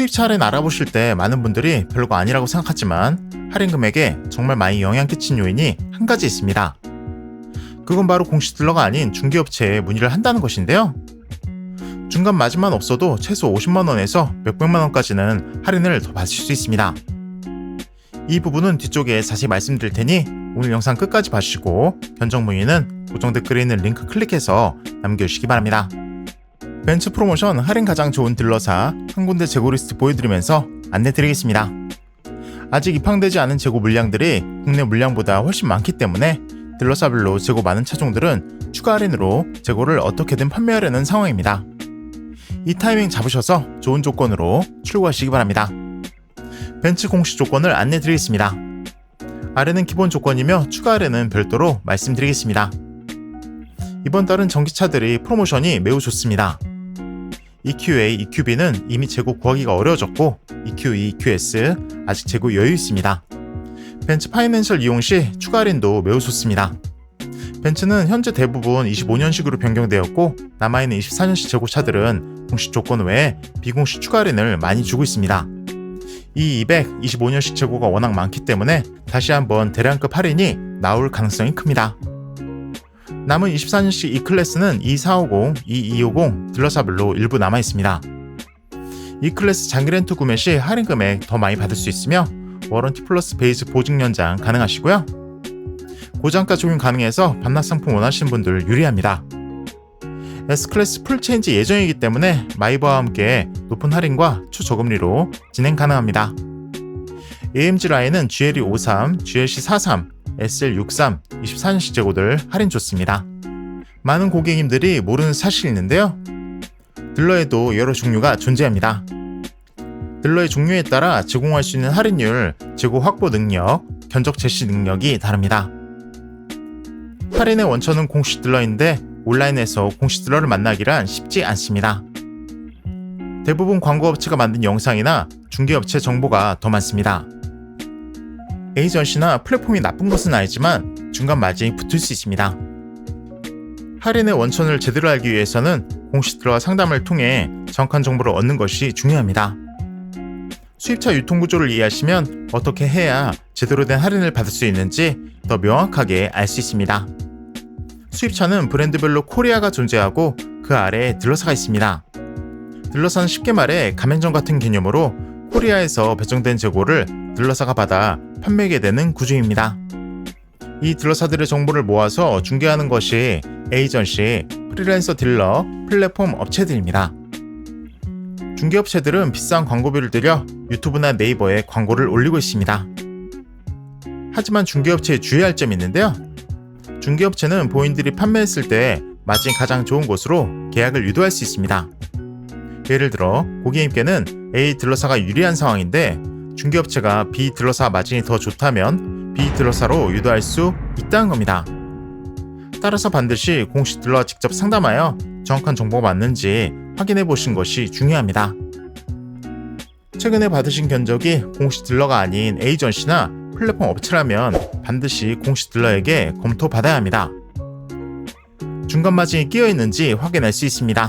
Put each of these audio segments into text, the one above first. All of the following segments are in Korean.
수입차 할인 알아보실 때 많은 분들이 별거 아니라고 생각하지만 할인 금액에 정말 많이 영향 끼친 요인이 한 가지 있습니다. 그건 바로 공시 딜러가 아닌 중개업체에 문의를 한다는 것인데요. 중간 마진만 없어도 최소 50만원에서 몇백만원까지는 할인을 더 받으실 수 있습니다. 이 부분은 뒤쪽에 자세히 말씀드릴 테니 오늘 영상 끝까지 봐주시고 견적 문의는 고정 댓글에 있는 링크 클릭해서 남겨주시기 바랍니다. 벤츠 프로모션 할인 가장 좋은 딜러사 한 군데 재고 리스트 보여드리면서 안내드리겠습니다. 아직 입항되지 않은 재고 물량들이 국내 물량보다 훨씬 많기 때문에 딜러사별로 재고 많은 차종들은 추가 할인으로 재고를 어떻게든 판매하려는 상황입니다. 이 타이밍 잡으셔서 좋은 조건으로 출고하시기 바랍니다. 벤츠 공시 조건을 안내드리겠습니다. 아래는 기본 조건이며 추가 아래는 별도로 말씀드리겠습니다. 이번 달은 전기차들이 프로모션이 매우 좋습니다. EQA, EQB는 이미 재고 구하기가 어려워졌고 EQ2, EQS 아직 재고 여유 있습니다. 벤츠 파이낸셜 이용 시 추가 할인도 매우 좋습니다. 벤츠는 현재 대부분 25년식으로 변경되었고 남아있는 24년식 재고 차들은 공식 조건 외에 비공식 추가 할인을 많이 주고 있습니다. 이 200, 25년식 재고가 워낙 많기 때문에 다시 한번 대량급 할인이 나올 가능성이 큽니다. 남은 24년식 E클래스는 E450, E250 딜러사별로 일부 남아 있습니다. E클래스 장기 렌트 구매 시 할인 금액 더 많이 받을 수 있으며 워런티 플러스 베이스 보증 연장 가능하시고요. 고장가 적용 가능해서 반납 상품 원하시는 분들 유리합니다. S클래스 풀체인지 예정이기 때문에 마이버와 함께 높은 할인과 초저금리로 진행 가능합니다. AMG 라인은 GLE 53, GLC 43, SL 63, 24년식 재고들 할인 좋습니다. 많은 고객님들이 모르는 사실이 있는데요. 딜러에도 여러 종류가 존재합니다. 딜러의 종류에 따라 제공할 수 있는 할인율, 재고 확보 능력, 견적 제시 능력이 다릅니다. 할인의 원천은 공식 딜러인데 온라인에서 공식 딜러를 만나기란 쉽지 않습니다. 대부분 광고업체가 만든 영상이나 중개업체 정보가 더 많습니다. 에이전시나 플랫폼이 나쁜 것은 아니지만 중간 마진이 붙을 수 있습니다. 할인의 원천을 제대로 알기 위해서는 공식 딜러와 상담을 통해 정확한 정보를 얻는 것이 중요합니다. 수입차 유통 구조를 이해하시면 어떻게 해야 제대로 된 할인을 받을 수 있는지 더 명확하게 알 수 있습니다. 수입차는 브랜드별로 코리아가 존재하고 그 아래에 딜러사가 있습니다. 딜러사는 쉽게 말해 가맹점 같은 개념으로 코리아에서 배정된 재고를 딜러사가 받아 판매하게 되는 구조입니다. 이 딜러사들의 정보를 모아서 중개하는 것이 에이전시, 프리랜서 딜러, 플랫폼 업체들입니다. 중개업체들은 비싼 광고비를 들여 유튜브나 네이버에 광고를 올리고 있습니다. 하지만 중개업체에 주의할 점이 있는데요. 중개업체는 본인들이 판매했을 때 마진 가장 좋은 곳으로 계약을 유도할 수 있습니다. 예를 들어 고객님께는 A 딜러사가 유리한 상황인데 중개업체가 B 딜러사 마진이 더 좋다면 B 딜러사로 유도할 수 있다는 겁니다. 따라서 반드시 공식 딜러와 직접 상담하여 정확한 정보가 맞는지 확인해 보신 것이 중요합니다. 최근에 받으신 견적이 공식 딜러가 아닌 에이전시나 플랫폼 업체라면 반드시 공식 딜러에게 검토받아야 합니다. 중간 마진이 끼어 있는지 확인할 수 있습니다.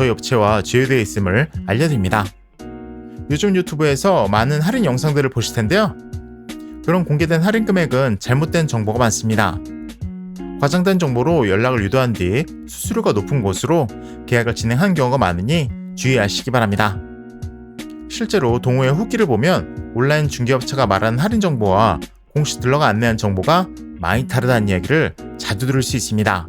저희 업체와 제휴되어 있음을 알려드립니다. 요즘 유튜브에서 많은 할인 영상들을 보실 텐데요. 그런 공개된 할인 금액은 잘못된 정보가 많습니다. 과장된 정보로 연락을 유도한 뒤 수수료가 높은 곳으로 계약을 진행한 경우가 많으니 주의하시기 바랍니다. 실제로 동호회 후기를 보면 온라인 중개업체가 말하는 할인 정보와 공식 딜러가 안내한 정보가 많이 다르다는 이야기를 자주 들을 수 있습니다.